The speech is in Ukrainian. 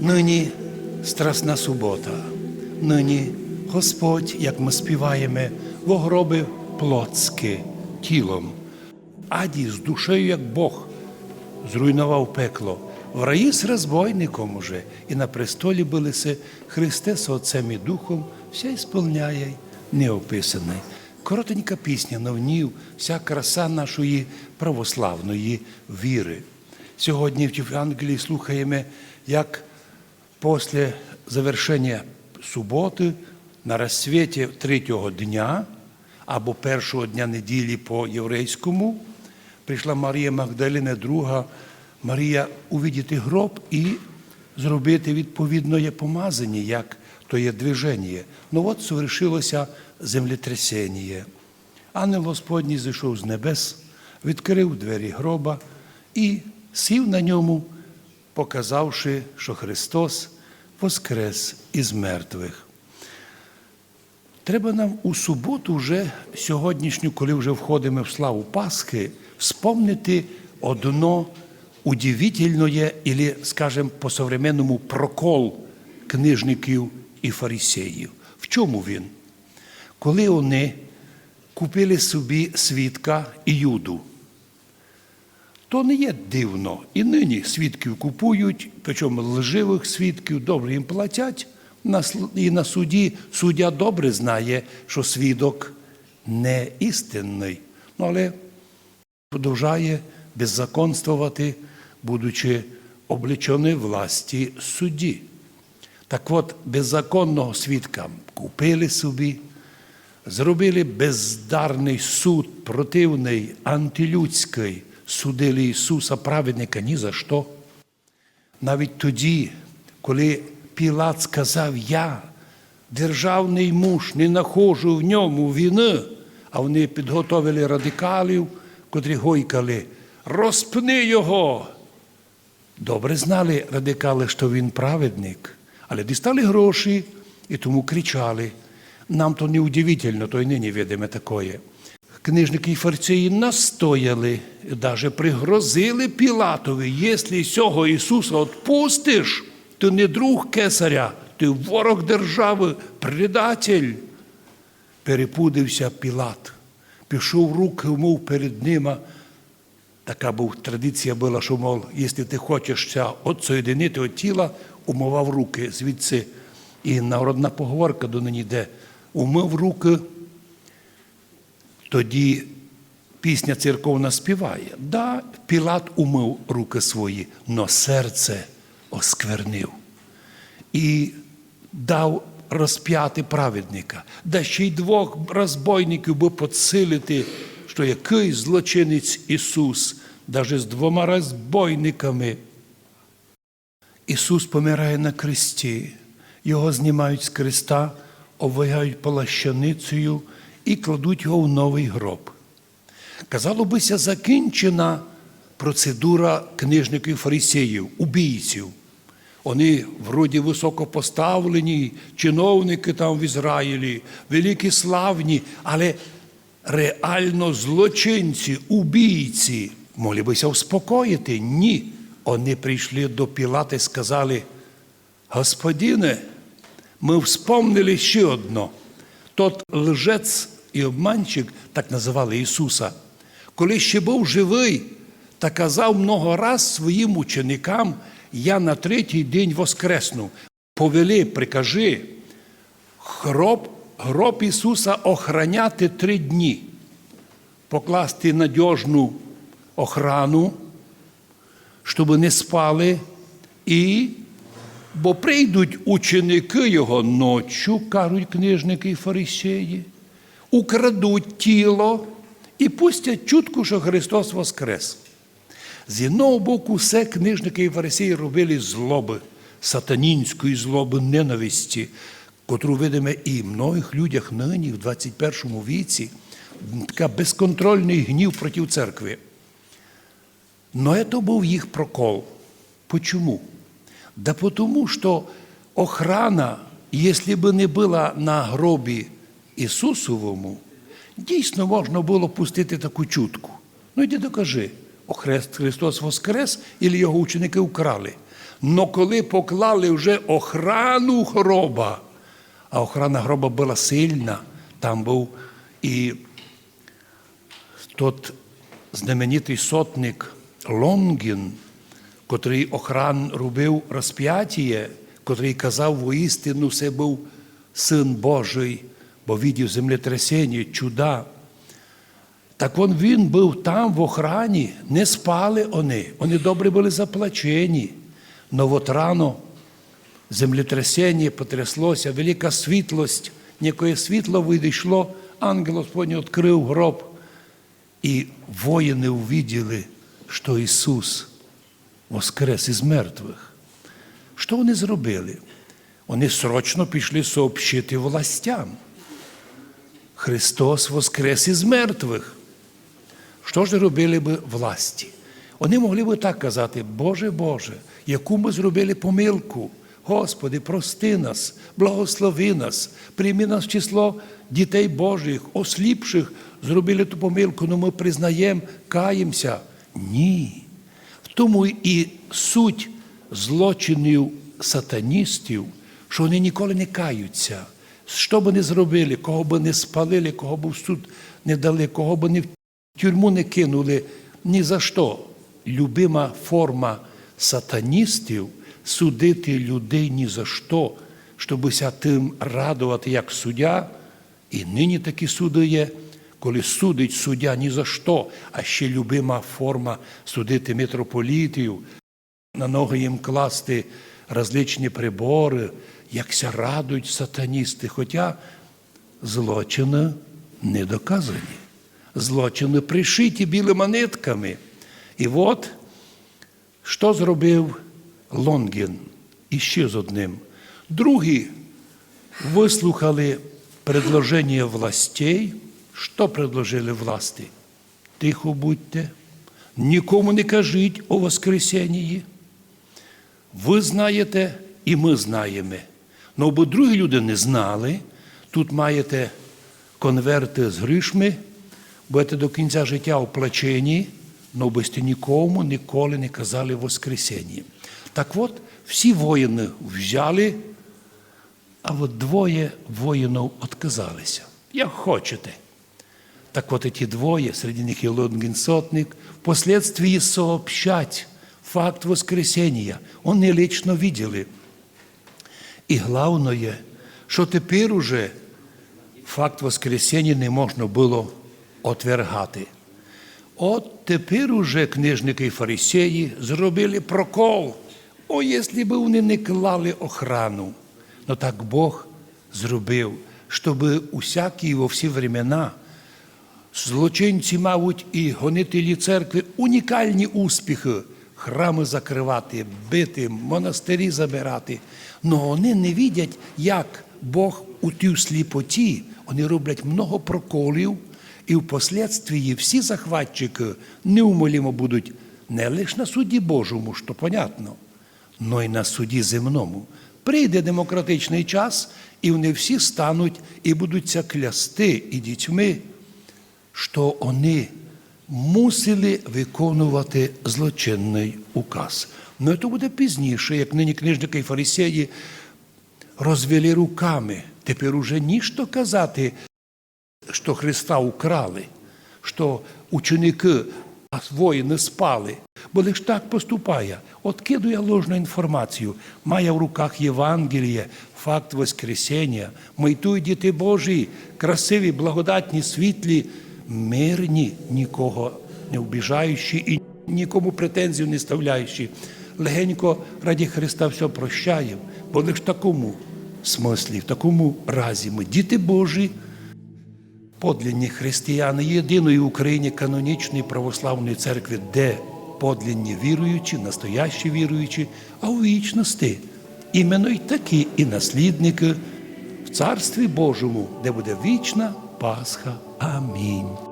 Нині страсна субота, нині Господь, як ми співаємо, вогробив плотське тілом, аді з душею, як Бог, зруйнував пекло. В раї з розбойником уже, і на престолі билися Христе з Отцем і Духом, все ісполняє неописане. Коротенька пісня новнів, вся краса нашої православної віри. Сьогодні в Євангелії слухаємо, як після завершення суботи на розсвіті третього дня або першого дня неділі по єврейському прийшла Марія Магдалина, друга Марія увидіти гроб і зробити відповідне помазання, як то є движення. Ну от совершилося землетрясення. Ангел Господній зійшов з небес, відкрив двері гроба і сів на ньому, показавши, що Христос воскрес із мертвих. Треба нам у суботу, вже сьогоднішню, коли вже входимо в славу Пасхи, вспомнити одно удивительне, або, скажімо, по-современному прокол книжників і фарисеїв. В чому він? Коли вони купили собі свідка юду, то не є дивно. І нині свідків купують, причому лживих свідків добре їм платять. І на суді суддя добре знає, що свідок не істинний, ну, але продовжує беззаконствувати, будучи облечений власті судді. Так от, беззаконного свідка купили собі, зробили бездарний суд, противний, антилюдський, судили Ісуса праведника ні за що. Навіть тоді, коли Пілат сказав, я державний муж, не нахожу в ньому вини, а вони підготовили радикалів, котрі гойкали, розпни його. Добре знали радикали, що він праведник, але дістали гроші і тому кричали. Нам то не удивительно, то й нині видимо такое. Книжники і фарисеї настояли, навіть пригрозили Пілатові, якщо цього Ісуса відпустиш, ти не друг кесаря, ти ворог держави, предатель. Перепудився Пілат, пішов руки, мов перед ними. Така був традиція була, що, мов, якщо ти хочеш ся отсоєдинити від тіла, умивав руки звідси. І народна поговорка до нині йде, умив руки, тоді пісня церковна співає. Да, Пілат умив руки свої, но серце осквернив. І дав розп'яти праведника, да ще й двох розбойників би підсилити, що який злочинець Ісус, навіть з двома розбойниками. Ісус помирає на кресті, Його знімають з креста, обвигають полащаницею і кладуть його в новий гроб. Казало бися, закінчена процедура книжників фарисеїв, убійців. Вони вроді високопоставлені, чиновники там в Ізраїлі, великі славні, але реально злочинці, убійці. Могли бися успокоїти? Ні. Вони прийшли до Пілата і сказали, Господине, ми вспомнили ще одно. Тот лжець і обманщик, так називали Ісуса, коли ще був живий, та казав много раз своїм ученикам, я на третій день воскресну. Повели, прикажи, гроб, гроб Ісуса охраняти три дні, покласти надіжну охрану, щоб не спали, і, бо прийдуть ученики його ночі, кажуть книжники і фарисеї, украдуть тіло і пустять чутку, що Христос воскрес. З одного боку, все книжники і фарисеї робили злоби, сатанінської злоби, ненависті, котру видимо і в многих людях нині, в 21 віці, така безконтрольний гнів проти церкви. Но это був їх прокол. Почему? Да потому что охрана, если бы не була на гробі Ісусовому, дійсно можна було пустити таку чутку. Ну йди докажи, о Хрест Христос Воскрес, і його ученики украли. Но коли поклали вже охрану гроба, а охрана гроба була сильна, там був і тот знаменитий сотник Лонгін, котрий охран робив розп'ятіє, котрий казав воістину, це був син Божий, бо видів землетрясіння, чуда. Так он він був там в охрані, не спали вони, вони добре були заплачені. Но от рано землетрясіння потряслося, велика світлость, некое світло вийшло, ангел Господній відкрив гроб, і воїни увиділи, що Ісус воскрес із мертвих. Що вони зробили? Вони срочно пішли сообщити властям. Христос воскрес із мертвих. Що ж робили би власті? Вони могли би так казати: Боже Боже, яку ми зробили помилку. Господи, прости нас, благослови нас, прийми нас в число дітей Божих, осліпших, зробили ту помилку, але ми признаємо, каємося. Ні. В тому і суть злочинів сатаністів, що вони ніколи не каються. Що би не зробили, кого би не спалили, кого б в суд не дали, кого б не в тюрму не кинули, ні за що. Любима форма сатаністів судити людей ні за що, щобися тим радувати як суддя, і нині такі суди є, коли судить суддя ні за що, а ще любима форма судити митрополітів, на ноги їм класти различні прибори, якся радують сатаністи, хоча злочини не доказані. Злочини пришиті білими нитками. І от що зробив Лонгін іще з одним. Другі вислухали предложення властей. Що предложили власти? Тихо будьте, нікому не кажіть о Воскресенні. Ви знаєте, і ми знаємо. Ну, бо другі люди не знали. Тут маєте конверти з грішми, будете до кінця життя оплачені, але би сте нікому ніколи не казали Воскресенні. Так от, всі воїни взяли, а от двоє воїнів відказалися. Як хочете. Так вот эти двое, среди них и Лонгин Сотник, впоследствии сообщать факт воскресения. Они лично видели. І головне, що тепер уже факт воскресення не можна було отвергати. От тепер уже книжники і фарисеї зробили прокол. О, якщо б вони не клали охрану. Ну так Бог зробив, щоб усякі во всі времена злочинці, мабуть, і гонителі церкви унікальні успіхи. Храми закривати, бити, монастирі забирати. Но вони не видять, як Бог у тій сліпоті, вони роблять много проколів, і впоследствии всі захватчики неумолимо будуть не лише на суді Божому, що понятно, но й на суді земному. Прийде демократичний час, і вони всі стануть і будуться клясти і дітьми, що вони мусили виконувати злочинний указ. Ну, це буде пізніше, як нині книжники і фарисеї розвели руками. Тепер уже ніщо казати, що Христа украли, що ученики, а воїни спали, бо лише так поступає. Откидує ложну інформацію, має в руках Євангеліє, факт Воскресіння, майтуй діти Божі, красиві, благодатні, світлі, мирні, нікого не вбіжаючи і нікому претензію не ставляючи. Легенько раді Христа все прощаємо, бо лише в такому смислі, в такому разі ми діти Божі, подлінні християни єдиної в Україні канонічної православної церкви, де подлінні віруючі, настоящі віруючі, а у вічності іменно й такі і наслідники в Царстві Божому, де буде вічна Пасха. Amém.